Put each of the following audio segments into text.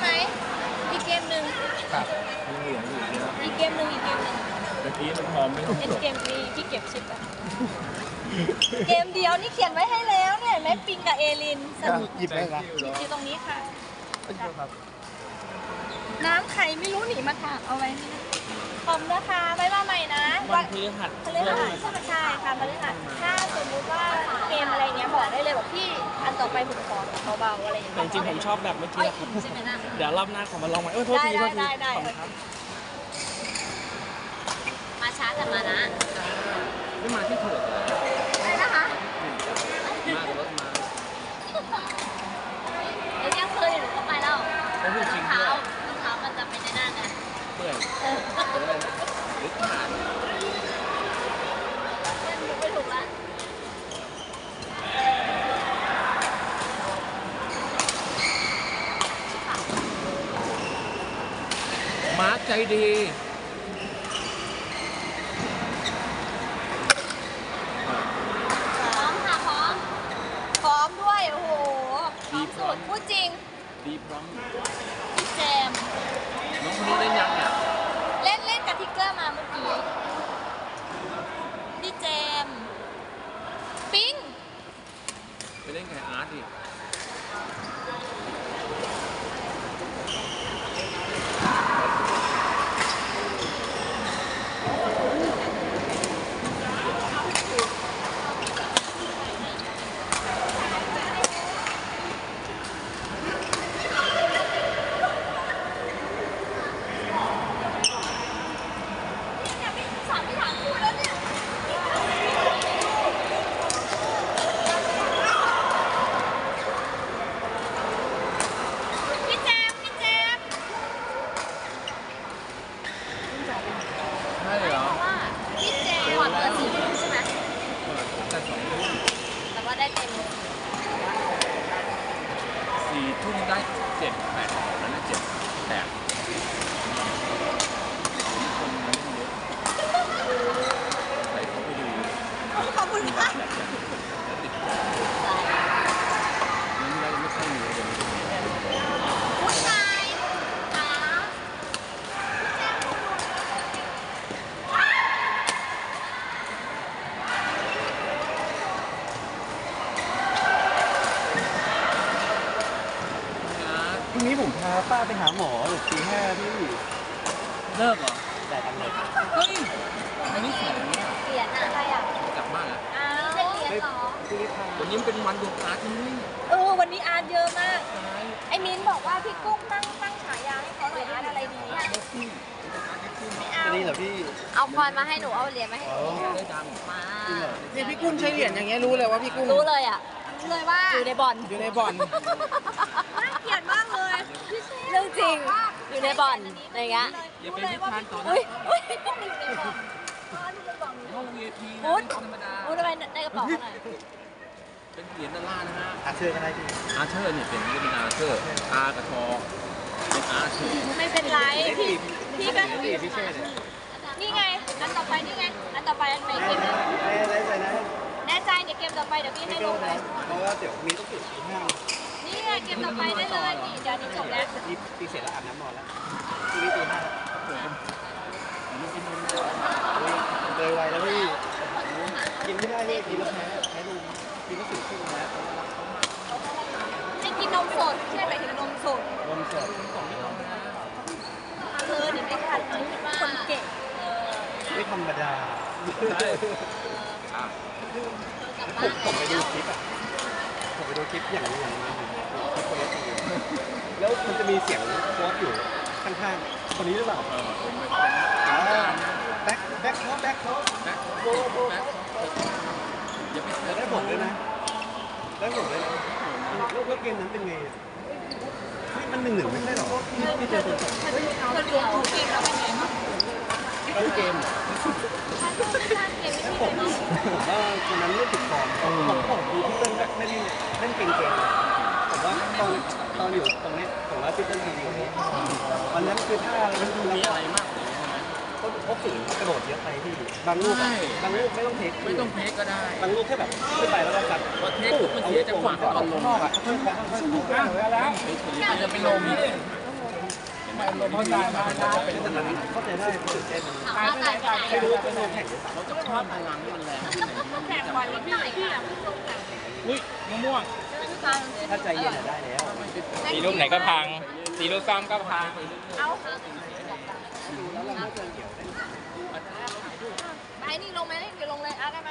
ไหมอีกเกมหนึ่งครับยังเหลืออยู่เยอะอีกเกมหนึ่งอีกเกมหนึ่งเมื่อกี้มันพร้อมไม่ต้องเอ็นจบเกมนี้ที่เก็บชิปอะเกมเดียวนี่เขียนไว้ให้แล้วเนี่ยเห็นไหมปิงกับเอลินสนุกหยิบได้ละอยู่ตรงนี้ค่ะครับน้ำไข่ไม่รู้หนีมาถามเอาไว้นี่นะ ขอบคุณนะคะไว้มาใหม่นะวันพฤหัสพฤหัสใช่ค่ะพฤหัสถ้าสมมุติว่าเกมอะไรเงี้ยบอกได้เลยบอกพี่อันต่อไปผมขอเบาๆอะไรอย่างแต่เงี้ยจริงๆผมชอบแบบเมื่ออ้อกี้ยครับใช่ไหมนะ เดี๋ยวรอบหน้าขอมาลองใหม่เออโทษทีโทษทีได้ได้ได้ขอบคุณครับมาช้าแต่มานะ ไม่มาที่ถูกเลยได้นะคะ มากรถมา เดี๋ยวเที่ยงคืนเดี๋ยวหนูก็ไปแล้ว แล้วพูดจริง เท้า ด้วย รองเท้ามันจะเป็นในหน้าไง เปื่อย เออ หรือขาด เล่นมุกไม่ถูกละ มาร์คใจดี พร้อมค่ะพร้อม พร้อมด้วย โอ้โหพร้อมสุดพูดจริง ดีพร้อมพี่เจมส์น้องคนนี้เล่นยังเนี่ย เล่นเล่นกับทิกเกอร์มาเมื่อกี้ พี่เจมส์ปิ้ง ไปเล่นกับอาร์ตดิ เนี่ยพี่สอนพี่ถามพูดแล้วเนี่ย พี่เจมส์พี่เจมส์ ใช่เหรอ เพราะว่าพี่เจมส์ก่อนเปิดสี่ทุ่มใช่ไหม เปิดตั้งแต่สองทุ่ม แต่ว่าได้เต็ม สี่ทุ่มได้เจ็ดแปดอันนั้นเจ็ดแปดคนมาเล่นเยอะใส่เขาไปดู ขอบคุณค่ะ แบบอย่างแล้วติดใจนั้นเราไม่ค่อยมีเลยเดี๋ยวนี้ ผู้ชายขา พ รุ่งนี้ผมพาป้าไปหาหมอหรือตีห้าพี่เลิกเหรอแต่ทำเลยเฮ้ยอันนี้สองเนี่ยเหรียญอะไรอะกลับบ้านแล้วอ้าวเป็นเหรียญเหรอพรุ่งนี้พาวันนี้มันเป็นวันดวงตาที่นี่เออวันนี้อาร์ตเยอะมากตายไอ้มิ้นบอกว่าพี่กุ้งตั้งตั้งฉายาให้เขาหน่อยอาร์ตอะไรดีอะได้ขึ้นได้ขึ้นไม่เอาจะดีเหรอพี่ เอาพรมาให้หนู เอาเหรียญมาให้อ๋อได้ดังมาจริงเหรอเนี่ยพี่กุ้งใช้เหรียญอย่างเงี้ยรู้เลยว่าพี่กุ้งรู้เลยอะรู้เลยว่าอยู่ในบ่อนอยู่ในบ่อน น่าเกลียดมากเลยเรื่องจริง อยู่ในบ่อนอะไรเงี้ยอย่าไปพิพานต่อนะอุ้ยอุ้ยอยู่ในบ่อนอ๋ออยู่ในบ่อนห้อง VIP พุทธธรรมดาพูดอะไรในกระเป๋าเขาหน่อยเป็นเหรียญดอลลาร์นะฮะอาเชิญก็ได้พี่อาร์เธอร์เนี่ยเป็นเป็นอาร์เธอร์อาร์กับทอเป็นอาร์เธอร์ไม่เป็นไรพี่พี่ก็พี่พี่เช่เนี่ยนี่ไงอันต่อไปนี่ไงอันต่อไปอันไหนเกมนะได้ได้ใจนะแน่ใจเดี๋ยวเกมต่อไปเดี๋ยวพี่ให้ไม่ลโดงนเลนะยเพราะว่าเดี๋ยวมีต้องตื่นตีห้า นี่ไงเกมต่อไปได้เลยนี่เดี๋ยวนี้จบแล้วตีตีเสร็จแล้วอาบน้ำนอนแล้วตีตีห้าเลยไวแล้วพี่กินไม่ได้พี่กินแล้วแพ้แพ้ดูกินแล้วสึกขึ้นนะให้กินนมสดใช่ไหมายถึงนมสดลมสดเธอนี่ไม่ทันคนเก่งไม่ธรรมดาใช่อะผมไปดูคลิปอะ ดูคลิปอย่างนี้อย่างนี้คลิปคนละทีแล้วมันจะมีเสียงโค้ดอยู่ข้างๆคนนี้หรือเปล่าเออผมเป็นอ๋อแบ็คแบ็คโค้ดแบ็คโค้ดแบ็คโบโบแบ็คอย่าไปเสืแต่อกได้ผลด้วยนะได้ผลด้วยนะแล้วแล้วเกมนั้นเป็นไงอะเฮ้ยมันหนึ่งหนึ่งไม่ใช่หรอที่เจอคนสองเธอดูทุกเกมแล้วเป็นไงบ้างต้นเกม ผมผมว่าคนนั้นเล่นติดฟอร์มผมผมดูพี่เติ้ลแบบเล่นเล่นเก่งๆผมว่าตอนตอนอยู่ตรงนี้ผมว่าพี่เติ้ลดีอยู่นี้วันนั้นคือท่าอะไรมันมีอะไรมากกว่านี้ใช่ไหมเขาเขาฝืนกระโดดเยอะไปพี่บางลูกอะบางลูกไม่ต้องเทคไม่ต้องเทคก็ได้บางลูกแค่แบบขึ้นไปแล้วก็ซัดพอเทคปุ๊บมันเสียจังหวะตอนลงนอกอะค่อยๆค่อยๆค่อยๆแล้วเฉยๆอาจจะเป็นลม เข้าใจได้เข้าใจได้ตื่นเต้นถามว่าตายไปไหนไม่รู้เป็นแข่งหรือเปล่าเราจะเพิ่มพลังให้มันแรงขึ้นไหนแข่งบอลพี่พี่อะอุ้ยมะม่วงถ้าใจเย็นได้แล้วสีลูกไหนก็พังสีลูกซ้ำก็พังเอาไปนี่ลงไหมเดี๋ยวลงเลยอาร์ตได้ไหม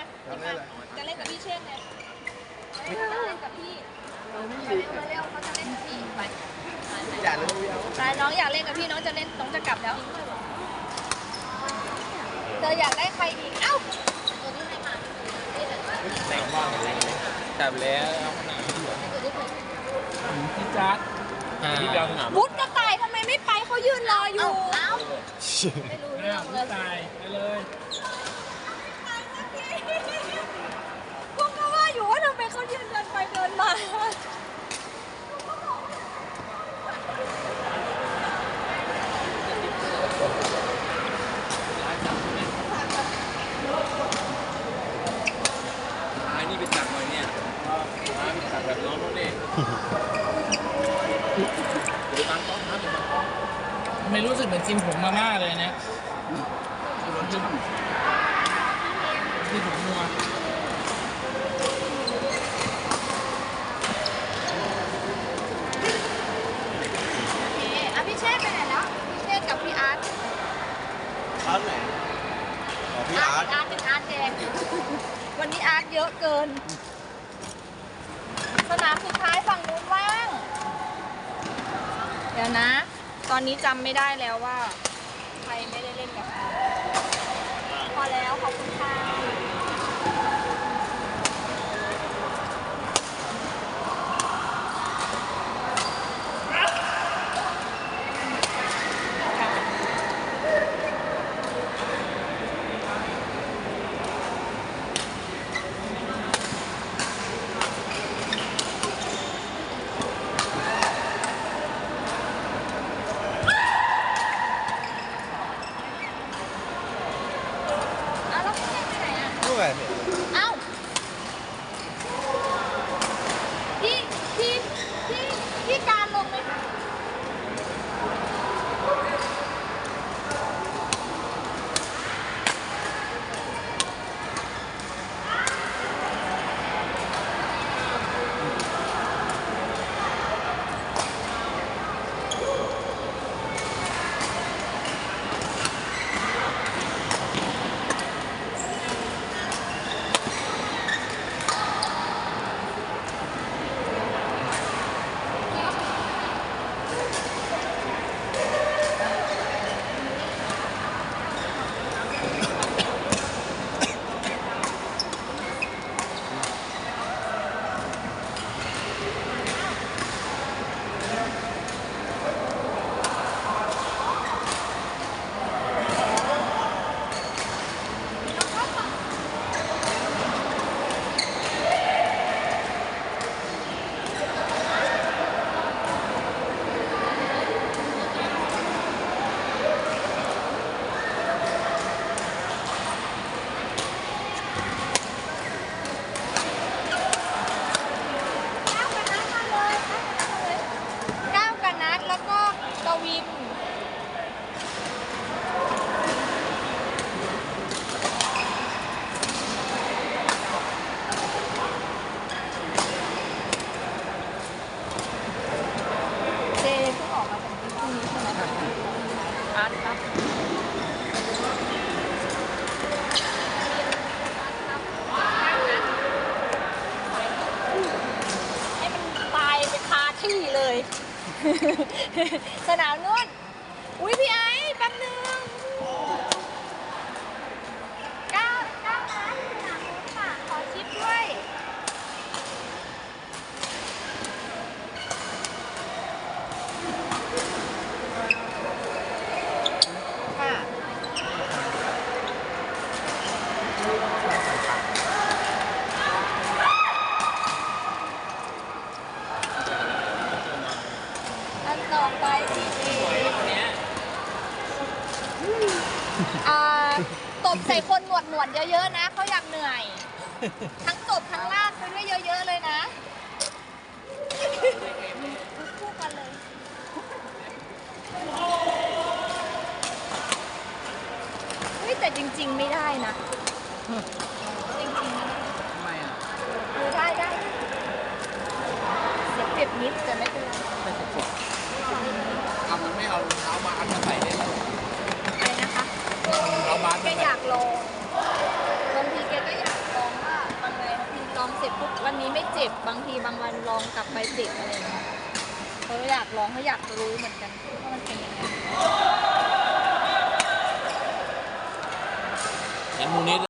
จะเล่นกับพี่เช่นไงจะเล่นกับพี่มาเร็วมาเร็วเขาจะเล่นกับพี่ไป อย่าเลยไปน้องอยากเล่นกับพี่น้องจะเล่นน้องจะกลับแล้วเธออยากได้ใครอีกเอ้าตัวนี้ให้มาแต่งบ้างอะไรจับแล้วพี่จัดที่เดียวสนามพุทธกระต่ายทำไมไม่ไปเขายืนรออยู่เอ้าไม่รู้เนี่เรื่ยองเลพี่ยตายไปเลยพวกก็ว่าอยู่ว่าทำไมเขายืนเดินไปเดินมา ไอ้นี่ไปตักหน่อยเนี่ยมาไปตักแบบน้องเขาเนี่ยเดี๋ยวตังต้องนะเดี๋ยวตังต้อง ไม่รู้สึกเหมือนจิมผมมาม่า เลยนะที่ผมนัวโอเคอะพี่เชษไปไหนแล้วพี่เชษกับพี่อาร์ตอาร์ตไหนอ๋อพี่อาร์ตอาร์ตเป็นอาร์ตแดง วันนี้อาร์ตเยอะเกิน สนามสุดท้ายฝั่งนู้นว่าง เดี๋ยวนะ ตอนนี้จำไม่ได้แล้วว่า ใครไม่ได้เล่นกับเขาพอแล้วขอบคุณค่ะ สนามนู้นอุ้ยพี่ไอ้แป๊บนึงก้าวก้าวนะสนามนู้นค่ะ ขอชิปด้วย ค่ะ อันต่อไปที่อ่าตบใส่คนหนวดหนวดๆ เยอะๆนะเขาอยากเหนื่อยทั้ง สิบบางทีบางวันลองกลับไปสิบอะไรอย่างเงี้ยเขาอยากร้องเขาอยากรู้เหมือนกันว่ามันเป็นยังไง